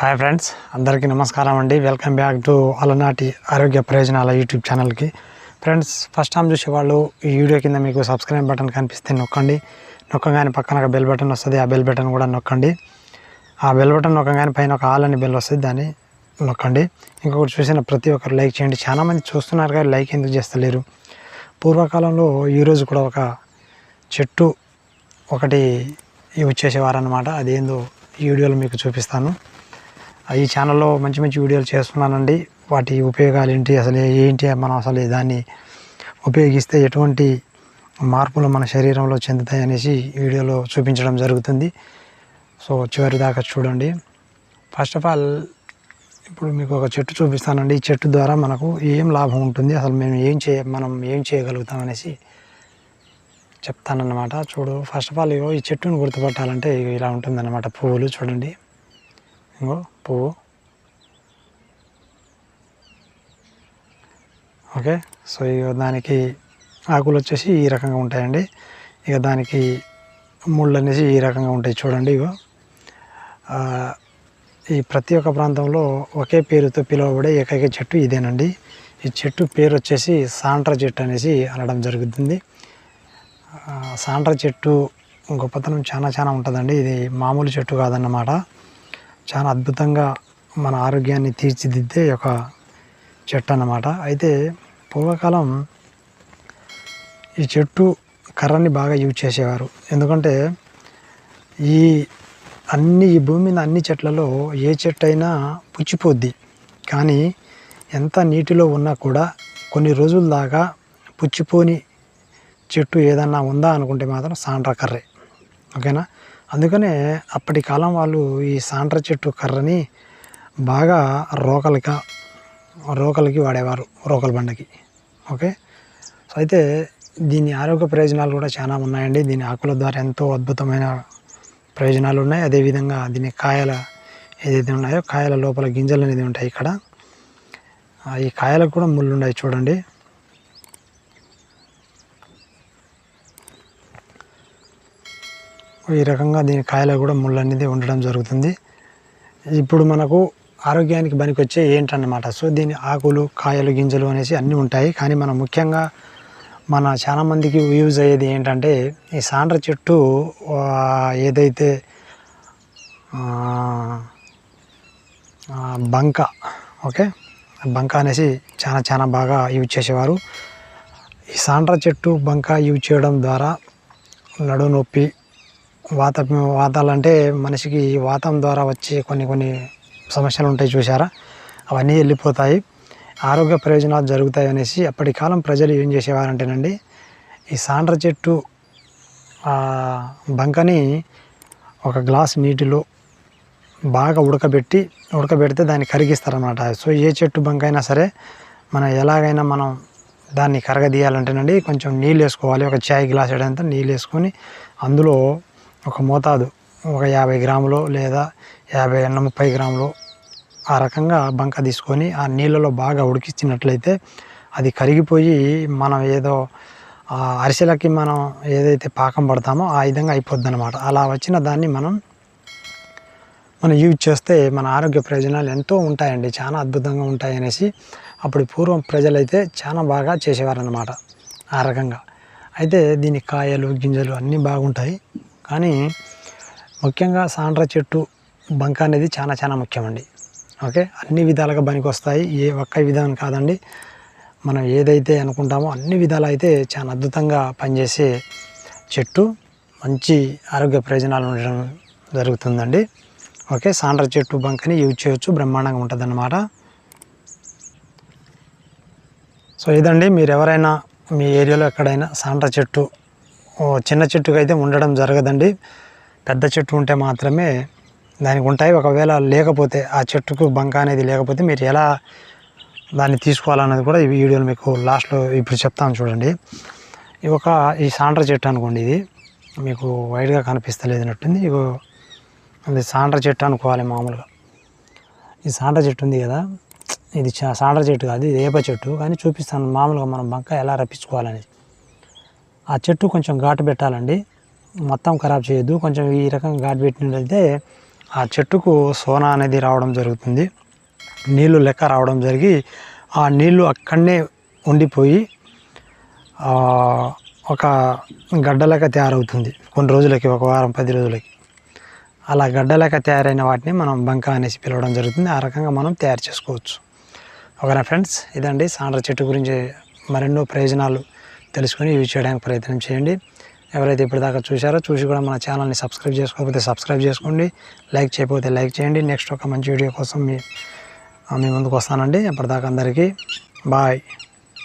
Hi friends అందరికీ నమస్కారం అండి. వెల్కమ్ బ్యాక్ టు అలనాటి ఆరోగ్య ప్రయోజనాల యూట్యూబ్ ఛానల్కి ఫ్రెండ్స్ ఫస్ట్ టైం చూసేవాళ్ళు ఈ వీడియో కింద మీకు సబ్స్క్రైబ్ బటన్ కనిపిస్తే నొక్కండి. నొక్కగానే పక్కన ఒక బెల్ బటన్ వస్తుంది ఆ బెల్ బటన్ కూడా నొక్కండి. ఆ బెల్ బటన్ నొక్కగానే పైన ఒక ఆల్ అని బెల్ వస్తుంది దాన్ని నొక్కండి. ఇంకొకటి చూసిన ప్రతి ఒక్కరు లైక్ చేయండి. చాలామంది చూస్తున్నారు కానీ లైక్ ఎందుకు చేస్తలేరు? పూర్వకాలంలో ఈరోజు కూడా ఒక చెట్టు ఒకటి యూజ్ అనమాట అదేందో ఈ వీడియోలో మీకు చూపిస్తాను. ఈ ఛానల్లో మంచి మంచి వీడియోలు చేస్తున్నానండి. వాటి ఉపయోగాలు ఏంటి అసలు ఏంటి మనం అసలు దాన్ని ఉపయోగిస్తే ఎటువంటి మార్పులు మన శరీరంలో చెందుతాయి అనేసి వీడియోలో చూపించడం జరుగుతుంది. సో చివరి దాకా చూడండి. ఫస్ట్ ఆఫ్ ఆల్ ఇప్పుడు మీకు ఒక చెట్టు చూపిస్తానండి. ఈ చెట్టు ద్వారా మనకు ఏం లాభం ఉంటుంది అసలు మేము ఏం చేయ మనం ఏం చేయగలుగుతాం అనేసి చెప్తానన్నమాట. చూడు ఫస్ట్ ఆఫ్ ఆల్ ఇగో ఈ చెట్టును గుర్తుపట్టాలంటే ఇలా ఉంటుందన్నమాట. పువ్వులు చూడండి. ఇంకో పువ్వు ఓకే సో ఇక దానికి ఆకులు వచ్చేసి ఈ రకంగా ఉంటాయండి ఇక దానికి ముళ్ళు అనేసి ఈ రకంగా ఉంటాయి చూడండి ఇగో ఈ ప్రతి ఒక్క ప్రాంతంలో ఒకే పేరుతో పిలువబడే ఏకైక చెట్టు ఇదేనండి ఈ చెట్టు పేరు వచ్చేసి సాండ్ర చెట్టు అనేసి అనడం జరుగుతుంది సాంట్ర సాండ్ర చెట్టు గొప్పతనం చాలా చాలా ఉంటుందండి ఇది మామూలు చెట్టు కాదన్నమాట చాలా అద్భుతంగా మన ఆరోగ్యాన్ని తీర్చిదిద్దే ఒక చెట్టు అన్నమాట అయితే పూర్వకాలం ఈ చెట్టు కర్రని బాగా యూజ్ చేసేవారు. ఎందుకంటే ఈ అన్ని ఈ భూమి మీద అన్ని చెట్లలో ఏ చెట్టు అయినా పుచ్చిపోద్ది. కానీ ఎంత నీటిలో ఉన్నా కూడా కొన్ని రోజుల దాకా పుచ్చిపోని చెట్టు ఏదన్నా ఉందా అనుకుంటే మాత్రం సాండ్ర కర్రే. ఓకేనా? అందుకనే అప్పటి కాలం వాళ్ళు ఈ సాండ్ర చెట్టు కర్రని బాగా రోకలిక రోకలికి వాడేవారు రోకల బండకి. ఓకే? సో అయితే దీని ఆరోగ్య ప్రయోజనాలు కూడా చాలా ఉన్నాయండి. దీని ఆకుల ద్వారా ఎంతో అద్భుతమైన ప్రయోజనాలు ఉన్నాయి. అదేవిధంగా దీని కాయల ఏదైతే ఉన్నాయో కాయల లోపల గింజలు అనేది ఉంటాయి ఇక్కడ. ఈ కాయలకు కూడా ముళ్ళు ఉన్నాయి చూడండి. ఈ రకంగా దీని కాయలో కూడా ముళ్ళు అనేది ఉండడం జరుగుతుంది. ఇప్పుడు మనకు ఆరోగ్యానికి పనికొచ్చే ఏంటన్నమాట? సో దీని ఆకులు కాయలు గింజలు అనేసి అన్నీ ఉంటాయి. కానీ మనం ముఖ్యంగా మన చాలామందికి యూజ్ అయ్యేది ఏంటంటే ఈ సాండ్ర చెట్టు ఏదైతే బంక ఓకే? బంక అనేసి చాలా చాలా బాగా యూజ్ చేసేవారు. ఈ సాండ్ర చెట్టు బంక యూజ్ చేయడం ద్వారా నడు నొప్పి వాత వాతాలు అంటే మనిషికి వాతం ద్వారా వచ్చే కొన్ని కొన్ని సమస్యలు ఉంటాయి చూసారా అవన్నీ వెళ్ళిపోతాయి. ఆరోగ్య ప్రయోజనాలు జరుగుతాయి అనేసి అప్పటి కాలం ప్రజలు ఏం చేసేవారంటేనండి ఈ సాండ్ర చెట్టు బంకని ఒక గ్లాస్ నీటిలో బాగా ఉడకబెట్టి ఉడకబెడితే దాన్ని కరిగిస్తారన్నమాట. సో ఏ చెట్టు బంక అయినా సరే మనం ఎలాగైనా మనం దాన్ని కరగదీయాలంటేనండి కొంచెం నీళ్ళు వేసుకోవాలి. ఒక చాయ్ గ్లాస్ అంతా నీళ్ళు వేసుకొని అందులో ఒక మోతాదు. ఒక యాభై గ్రాములు లేదా యాభై ముప్పై గ్రాములు ఆ రకంగా బంక తీసుకొని ఆ నీళ్ళలో బాగా ఉడికించినట్లయితే అది కరిగిపోయి మనం ఏదో అరిసెలకి మనం ఏదైతే పాకం పడతామో ఆ విధంగా అయిపోద్ది అనమాట అలా వచ్చిన దాన్ని మనం మనం యూజ్ చేస్తే మన ఆరోగ్య ప్రయోజనాలు ఎంతో ఉంటాయండి. చాలా అద్భుతంగా ఉంటాయి అనేసి అప్పుడు పూర్వం ప్రజలైతే చాలా బాగా చేసేవారన్నమాట ఆ రకంగా. అయితే దీని కాయలు గింజలు అన్నీ బాగుంటాయి. కానీ ముఖ్యంగా సాండ్ర చెట్టు బంక అనేది చాలా చాలా ముఖ్యమండి. ఓకే? అన్ని విధాలుగా పనికి వస్తాయి ఏ ఒక్క విధానం కాదండి. మనం ఏదైతే అనుకుంటామో అన్ని విధాలు అయితే చాలా అద్భుతంగా పనిచేసే చెట్టు. మంచి ఆరోగ్య ప్రయోజనాలు ఉండడం జరుగుతుందండి. ఓకే? సాండ్ర చెట్టు బంకని యూజ్ చేయొచ్చు. బ్రహ్మాండంగా ఉంటుందన్నమాట. సో ఇదండి. మీరు ఎవరైనా మీ ఏరియాలో ఎక్కడైనా సాండ్ర చెట్టు చిన్న చెట్టుకు అయితే ఉండడం జరగదండి. పెద్ద చెట్టు ఉంటే మాత్రమే దానికి ఉంటాయి. ఒకవేళ లేకపోతే ఆ చెట్టుకు బంక అనేది లేకపోతే మీరు ఎలా దాన్ని తీసుకోవాలన్నది కూడా ఈ వీడియోలో మీకు లాస్ట్లో ఇప్పుడు చెప్తాను చూడండి. ఇది ఒక ఈ సాండ్ర చెట్టు అనుకోండి ఇది. మీకు వైడ్గా కనిపిస్తలేదన్నట్టుంది ఇగో అది సాండ్ర చెట్టు అనుకోవాలి మామూలుగా. ఈ సాండ్ర చెట్టు ఉంది కదా. ఇది సాండ్ర చెట్టు కాదు ఇది ఏప చెట్టు. కానీ చూపిస్తాను. మామూలుగా మనం బంక ఎలా రప్పించుకోవాలని ఆ చెట్టు కొంచెం ఘాటు పెట్టాలండి. మొత్తం ఖరాబ్ చేయొద్దు. కొంచెం ఈ రకంగా ఘాటు పెట్టినట్లయితే ఆ చెట్టుకు సోనా అనేది రావడం జరుగుతుంది. నీళ్ళు లెక్క రావడం జరిగి ఆ నీళ్ళు అక్కడనే ఉండిపోయి ఒక గడ్డలక తయారవుతుంది. కొన్ని రోజులకి ఒక వారం పది రోజులకి. అలా గడ్డలక తయారైన వాటిని మనం బంక అనేసి పిలవడం జరుగుతుంది. ఆ రకంగా మనం తయారు చేసుకోవచ్చు. ఓకేనా ఫ్రెండ్స్? ఇదండి సాండ్ర చెట్టు గురించి మరెన్నో ప్రయోజనాలు తెలుసుకొని యూజ్ చేయడానికి ప్రయత్నం చేయండి. ఎవరైతే ఇప్పటిదాకా చూశారో చూసి కూడా మన ఛానల్ని సబ్స్క్రైబ్ చేసుకోకపోతే సబ్స్క్రైబ్ చేసుకోండి. లైక్ చేయకపోతే లైక్ చేయండి. నెక్స్ట్ ఒక మంచి వీడియో కోసం మీ మీ ముందుకు వస్తానండి. ఎప్పటిదాకా అందరికీ బాయ్.